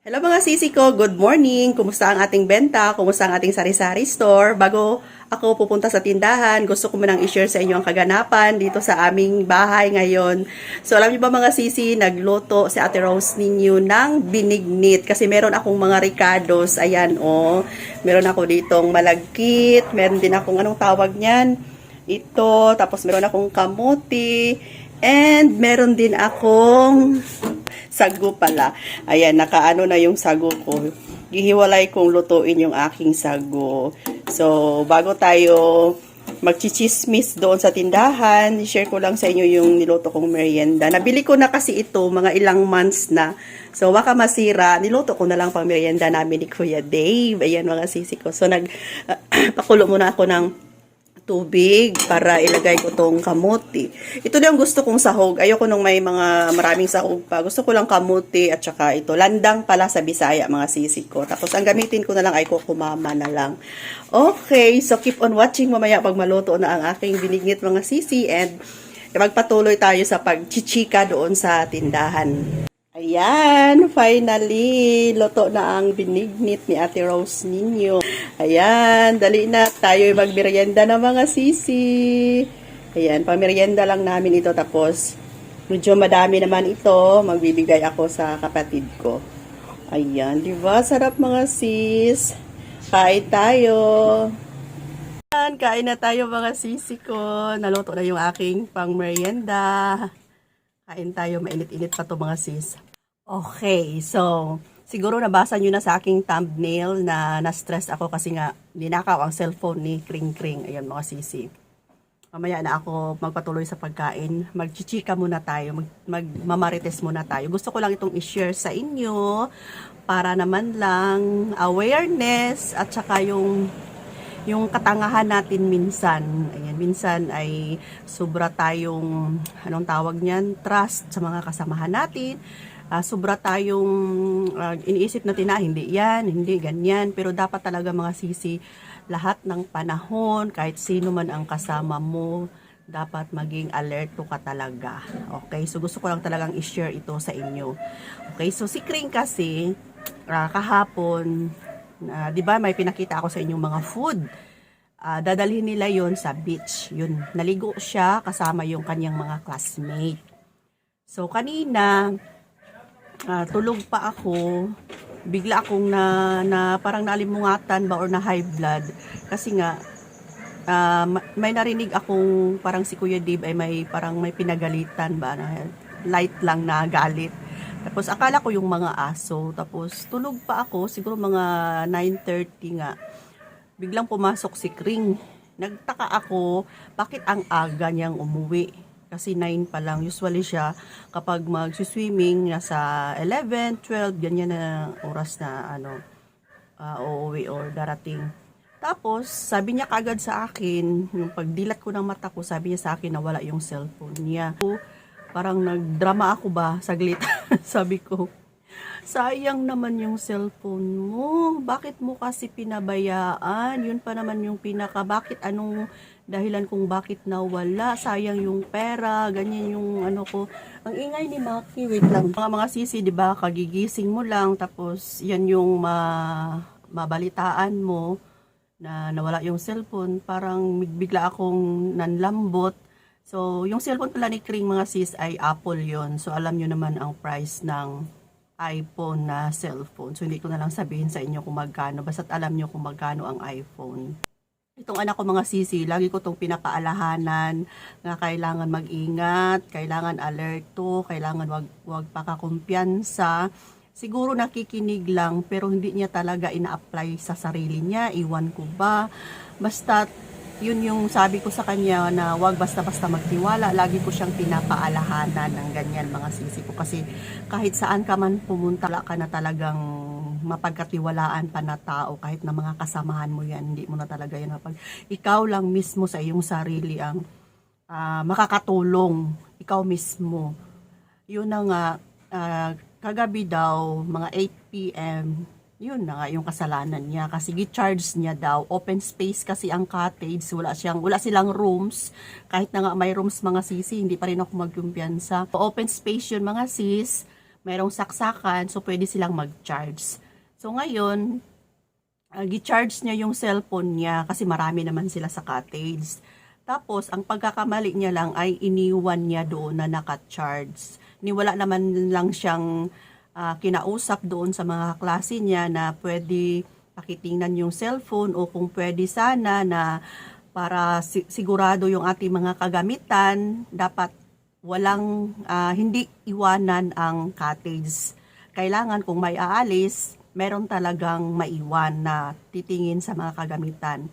Hello mga sisi ko, good morning. Kumusta ang ating benta? Kumusta ang ating sari-sari store? Bago ako pupunta sa tindahan, gusto ko munang i-share sa inyo ang kaganapan dito sa aming bahay ngayon. So alam niyo ba mga sisi, nagluto si Ate Rose ninyo ng binignit kasi meron akong mga ricados. Ayan oh. Meron ako ditong malagkit, meron din akong anong tawag niyan? Ito, tapos meron akong kamuti, and meron din akong sago pala. Ayan, nakaano na yung sago ko. Gihiwalay kong lutuin yung aking sago. So, bago tayo magchichismis doon sa tindahan, share ko lang sa inyo yung niluto kong merienda. Nabili ko na kasi ito mga ilang months na. So, baka masira, niluto ko na lang pang merienda namin ni Kuya Dave. Ayan mga sisi ko. So, nag, pakulo muna ako ng tubig para ilagay ko tong kamuti. Ito na yung gusto kong sahog. Ayoko nung may mga maraming sahog pa. Gusto ko lang kamuti at saka ito. Landang pala sa Bisaya, mga sisi ko. Tapos ang gamitin ko na lang ay kukumama na lang. Okay, so keep on watching mamaya pag maluto na ang aking binignit mga sisi and magpatuloy tayo sa pagchichika doon sa tindahan. Ayan, finally, luto na ang binignit ni Ate Rose ninyo. Ayan, dali na, tayo magmerienda na mga sisi. Ayan, pamerienda lang namin ito tapos medyo madami naman ito, magbibigay ako sa kapatid ko. Ayan, di ba? Sarap mga sis. Kain tayo. Ayan, kain na tayo mga sisi ko. Naluto na yung aking pang merienda. Kain tayo, mainit-init pa to mga sis. Okay, so siguro nabasa nyo na sa aking thumbnail na na-stress ako kasi nga ninakaw ang cellphone ni Kring Kring. Ayan mga sisi. Mamaya na ako magpatuloy sa pagkain. Magchichika muna tayo, mag, magmamarites muna tayo. Gusto ko lang itong i-share sa inyo para naman lang awareness at saka yung yung katangahan natin minsan, ayan, minsan ay sobra tayong, anong tawag niyan, trust sa mga kasamahan natin, Ah, sobra tayong ah, iniisip natin na hindi yan, hindi ganyan, pero dapat talaga mga sisi, lahat ng panahon, kahit sino man ang kasama mo, dapat maging alerto ka talaga. Okay, so gusto ko lang talagang i-share ito sa inyo. Okay, so si Kring kasi, ah, kahapon, ah, di ba may pinakita ako sa inyong mga food. Ah, dadalhin nila yon sa beach. Yun, naligo siya kasama yung kanyang mga classmate. So, kanina, ah, tulog pa ako, bigla akong na, na parang nalimungatan ba or na high blood. Kasi nga, ma- may narinig akong parang si Kuya Dave ay may parang may pinagalitan ba na light lang na galit. Tapos akala ko yung mga aso. Tapos tulog pa ako, siguro mga 9.30 nga. Biglang pumasok si Kring. Nagtaka ako, bakit ang aga niyang umuwi? Kasi 9 pa lang. Usually siya, kapag mag-swimming, nasa 11, 12, ganyan na oras na ano, uh, uuwi or darating. Tapos, sabi niya kagad sa akin, yung pagdilat ko ng mata ko, sabi niya sa akin na wala yung cellphone niya. So, parang nagdrama ako ba, saglit. sabi ko, sayang naman yung cellphone mo. Bakit mo kasi pinabayaan? Yun pa naman yung pinaka, bakit anong dahilan kung bakit nawala? Sayang yung pera, ganyan yung ano ko. Ang ingay ni Maki, wait lang. Mga mga sisi, di ba, kagigising mo lang, tapos yan yung ma, mabalitaan mo na nawala yung cellphone, parang bigla akong nanlambot. So, yung cellphone pala ni Kring mga sis ay Apple yon So, alam nyo naman ang price ng iPhone na cellphone. So, hindi ko na lang sabihin sa inyo kung magkano. Basta't alam nyo kung magkano ang iPhone. Itong anak ko mga sisi, lagi ko itong pinakaalahanan na kailangan mag-ingat, kailangan alerto, kailangan wag, wag pakakumpiyansa. Siguro nakikinig lang pero hindi niya talaga ina-apply sa sarili niya. Iwan ko ba? Basta yun yung sabi ko sa kanya na wag basta-basta magtiwala. Lagi ko siyang pinapaalahanan ng ganyan mga sisi ko. Kasi kahit saan ka man pumunta, wala ka na talagang mapagkatiwalaan pa na tao. Kahit na mga kasamahan mo yan, hindi mo na talaga yan mapag... Ikaw lang mismo sa iyong sarili ang ah, makakatulong. Ikaw mismo. Yun na nga, ah, kagabi daw, mga 8 p.m., yun na nga yung kasalanan niya kasi gi-charge niya daw open space kasi ang cottage wala siyang wala silang rooms kahit na nga may rooms mga sisi hindi pa rin ako magkumpiyansa open space yun mga sis mayroong saksakan, so pwede silang mag-charge. So ngayon, uh, gi-charge niya yung cellphone niya kasi marami naman sila sa cottage. Tapos, ang pagkakamali niya lang ay iniwan niya doon na naka-charge. Niwala naman lang siyang ah, kinausap doon sa mga klase niya na pwede pakitingnan yung cellphone o kung pwede sana na para si- sigurado yung ating mga kagamitan, dapat walang ah, hindi iwanan ang cottage. Kailangan kung may aalis, meron talagang maiwan na titingin sa mga kagamitan.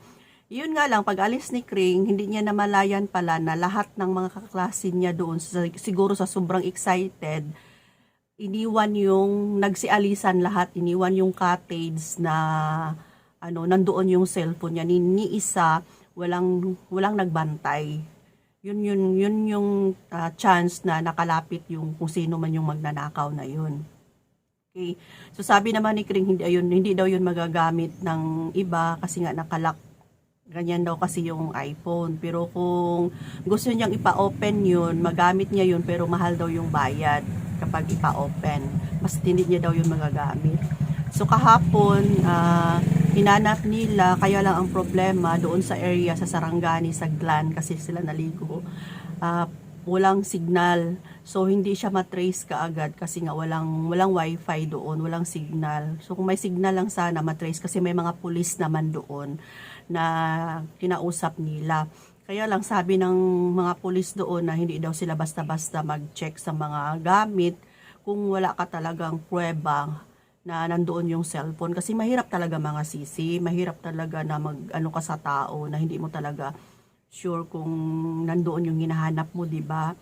Yun nga lang, pag alis ni Kring, hindi niya namalayan pala na lahat ng mga kaklase niya doon, siguro sa sobrang excited, iniwan yung, nagsialisan lahat, iniwan yung cottage na, ano, nandoon yung cellphone niya. Ni, ni isa, walang, walang nagbantay. Yun, yun, yun yung ah, chance na nakalapit yung kung sino man yung magnanakaw na yun. Okay. So sabi naman ni Kring hindi ayun hindi daw yun magagamit ng iba kasi nga nakalak ganyan daw kasi yung iPhone. Pero kung gusto niyang ipa-open yun, magamit niya yun pero mahal daw yung bayad kapag ipa-open. Mas hindi niya daw yun magagamit. So kahapon, ah, hinanap nila, kaya lang ang problema doon sa area sa Sarangani, sa Glan, kasi sila naligo. Ah, walang signal. So hindi siya matrace kaagad kasi nga walang walang wifi doon, walang signal. So kung may signal lang sana matrace kasi may mga pulis naman doon na kinausap nila. Kaya lang sabi ng mga pulis doon na hindi daw sila basta-basta mag-check sa mga gamit kung wala ka talagang prueba na nandoon yung cellphone kasi mahirap talaga mga sisi, mahirap talaga na mag ano ka sa tao na hindi mo talaga sure kung nandoon yung hinahanap mo, 'di ba?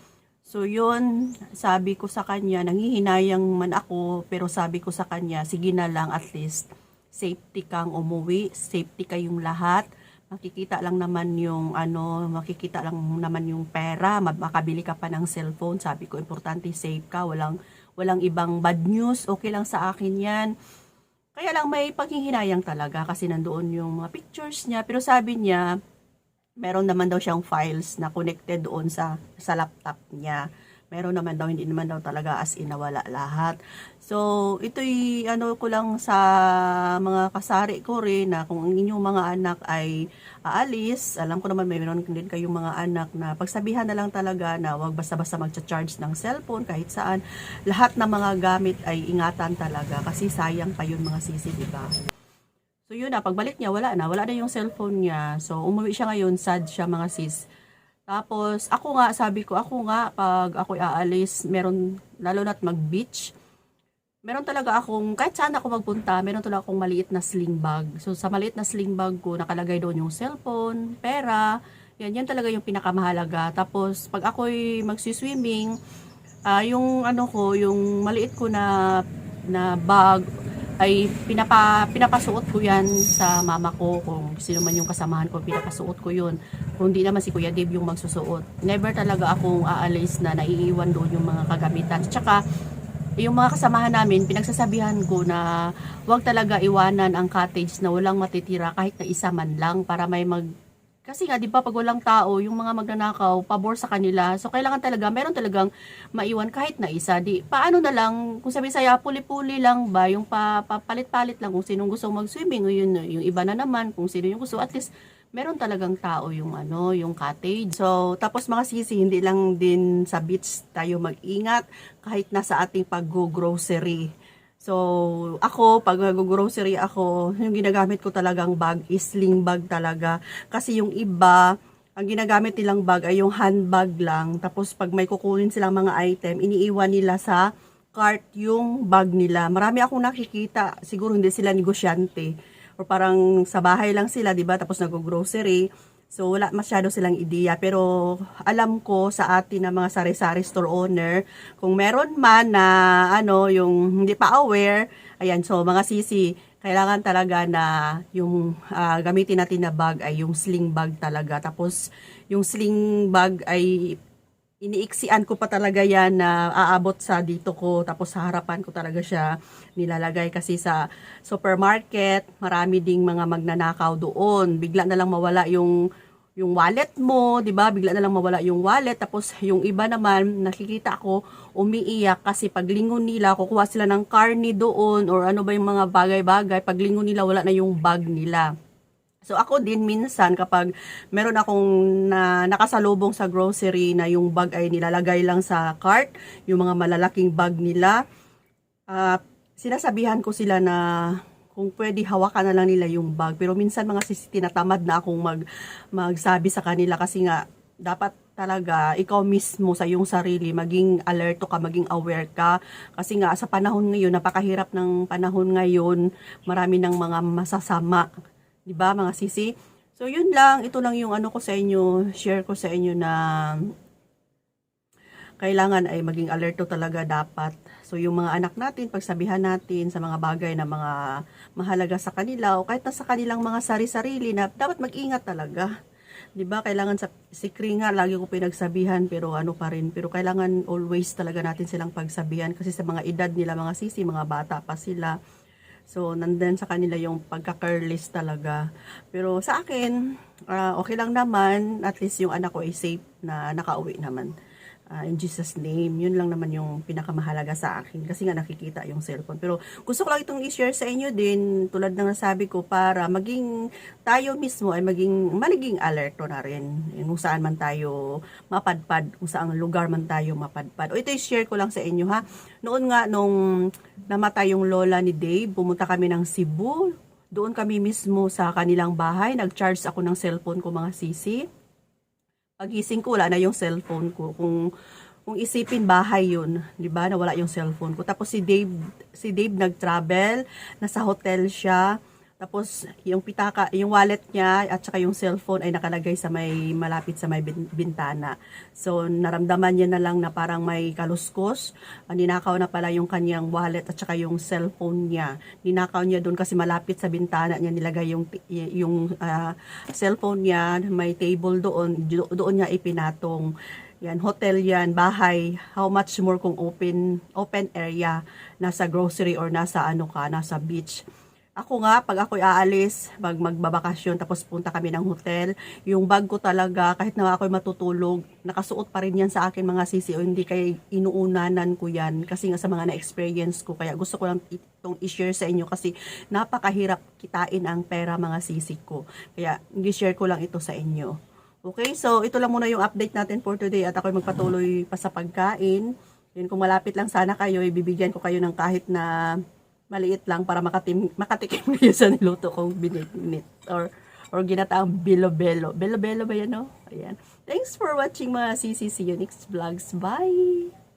So yun, sabi ko sa kanya, nangihinayang man ako, pero sabi ko sa kanya, sige na lang at least safety kang umuwi, safety kayong lahat. Makikita lang naman yung ano, makikita lang naman yung pera, ma- makabili ka pa ng cellphone. Sabi ko, importante safe ka, walang walang ibang bad news, okay lang sa akin 'yan. Kaya lang may paghihinayang talaga kasi nandoon yung mga pictures niya, pero sabi niya, meron naman daw siyang files na connected doon sa sa laptop niya. Meron naman daw, hindi naman daw talaga as in nawala lahat. So, ito'y ano ko lang sa mga kasari ko rin na kung ang inyong mga anak ay aalis, alam ko naman may meron din kayong mga anak na pagsabihan na lang talaga na wag basta-basta magcha-charge ng cellphone kahit saan. Lahat ng mga gamit ay ingatan talaga kasi sayang pa yun mga sisi, di ba? So yun na, pagbalik niya, wala na. Wala na yung cellphone niya. So umuwi siya ngayon, sad siya mga sis. Tapos ako nga, sabi ko, ako nga, pag ako aalis, meron, lalo na't mag-beach, meron talaga akong, kahit saan ako magpunta, meron talaga akong maliit na sling bag. So sa maliit na sling bag ko, nakalagay doon yung cellphone, pera, yan, yan talaga yung pinakamahalaga. Tapos pag ako'y magsiswimming, ah yung ano ko, yung maliit ko na na bag ay pinapa pinapasuot ko yan sa mama ko. Kung sino man yung kasamahan ko pinapasuot ko yun. Kung di naman si Kuya Dave yung magsusuot. Never talaga akong aalis na naiiwan doon yung mga kagamitan. Tsaka yung mga kasamahan namin pinagsasabihan ko na wag talaga iwanan ang cottage na walang matitira kahit na isa man lang para may mag kasi nga, di ba, pag walang tao, yung mga magnanakaw, pabor sa kanila. So, kailangan talaga, meron talagang maiwan kahit na isa. Di, paano na lang, kung sabi saya, puli-puli lang ba, yung pa, papalit-palit lang kung sinong gusto mag-swimming, yun, yung iba na naman, kung sino yung gusto. At least, meron talagang tao yung ano, yung cottage. So, tapos mga sisi, hindi lang din sa beach tayo mag-ingat, kahit nasa ating pag-grocery. So, ako, pag nag-grocery ako, yung ginagamit ko talagang bag is sling bag talaga. Kasi yung iba, ang ginagamit nilang bag ay yung handbag lang. Tapos pag may kukunin silang mga item, iniiwan nila sa cart yung bag nila. Marami akong nakikita, siguro hindi sila negosyante. Or parang sa bahay lang sila, di ba? Tapos nag-grocery. So, wala masyado silang ideya. Pero, alam ko sa atin na mga sari-sari store owner, kung meron man na, ano, yung hindi pa aware, ayan, so, mga sisi, kailangan talaga na yung ah, gamitin natin na bag ay yung sling bag talaga. Tapos, yung sling bag ay iniiksian ko pa talaga yan na aabot sa dito ko tapos sa harapan ko talaga siya nilalagay kasi sa supermarket marami ding mga magnanakaw doon bigla na lang mawala yung yung wallet mo, 'di ba? Bigla na lang mawala yung wallet tapos yung iba naman nakikita ko umiiyak kasi paglingon nila kukuha sila ng carne doon or ano ba yung mga bagay-bagay, paglingon nila wala na yung bag nila. So ako din minsan kapag meron akong na, nakasalubong sa grocery na yung bag ay nilalagay lang sa cart, yung mga malalaking bag nila, ah, sinasabihan ko sila na kung pwede hawakan na lang nila yung bag. Pero minsan mga sisi tinatamad na akong mag, magsabi sa kanila kasi nga dapat talaga ikaw mismo sa iyong sarili maging alerto ka, maging aware ka kasi nga sa panahon ngayon napakahirap ng panahon ngayon, marami ng mga masasama, 'di ba mga sisi? So yun lang, ito lang yung ano ko sa inyo, share ko sa inyo na kailangan ay maging alerto talaga dapat. So yung mga anak natin, pagsabihan natin sa mga bagay na mga mahalaga sa kanila o kahit na sa kanilang mga sari-sarili na dapat mag-ingat talaga. 'Di ba? Kailangan sa si Kring nga lagi ko pinagsabihan pero ano pa rin, pero kailangan always talaga natin silang pagsabihan kasi sa mga edad nila mga sisi, mga bata pa sila. So, nandun sa kanila yung pagka-careless talaga. Pero sa akin, ah, okay lang naman. At least yung anak ko ay safe na nakauwi naman. Ah, in Jesus name, yun lang naman yung pinakamahalaga sa akin. Kasi nga nakikita yung cellphone. Pero gusto ko lang itong i-share sa inyo din, tulad ng nasabi ko, para maging tayo mismo ay maging, maliging alerto na rin. Kung saan man tayo mapadpad, kung saan lugar man tayo mapadpad. O ito i-share ko lang sa inyo ha. Noon nga, nung namatay yung lola ni Dave, pumunta kami ng Cebu. Doon kami mismo sa kanilang bahay. Nag-charge ako ng cellphone ko mga sisi pagising ko wala na yung cellphone ko kung kung isipin bahay yun, 'di ba? Nawala yung cellphone ko. Tapos si Dave, si Dave nag-travel, nasa hotel siya. Tapos yung pitaka, yung wallet niya at saka yung cellphone ay nakalagay sa may malapit sa may bin- bintana. So naramdaman niya na lang na parang may kaluskos. Ah, Ninakaw na pala yung kanyang wallet at saka yung cellphone niya. Ninakaw niya doon kasi malapit sa bintana niya nilagay yung yung ah, cellphone niya, may table doon, do- doon niya ipinatong. Yan, hotel yan, bahay. How much more kung open open area, nasa grocery or nasa ano ka, nasa beach. Ako nga, pag ako'y aalis, mag magbabakasyon, tapos punta kami ng hotel, yung bag ko talaga, kahit na ako'y matutulog, nakasuot pa rin yan sa akin mga sisi, o hindi kay inuunanan ko yan, kasi nga sa mga na-experience ko, kaya gusto ko lang itong i-share sa inyo, kasi napakahirap kitain ang pera mga sisi ko. Kaya, i-share ko lang ito sa inyo. Okay, so ito lang muna yung update natin for today at ako'y magpatuloy pa sa pagkain. Yun, kung malapit lang sana kayo, ibibigyan ko kayo ng kahit na maliit lang para makatim, makatikim kayo sa niluto kong binit or or ginataang bilo-belo. Belo-belo ba yan, no? Ayan. Thanks for watching mga CC. See you next vlogs. Bye!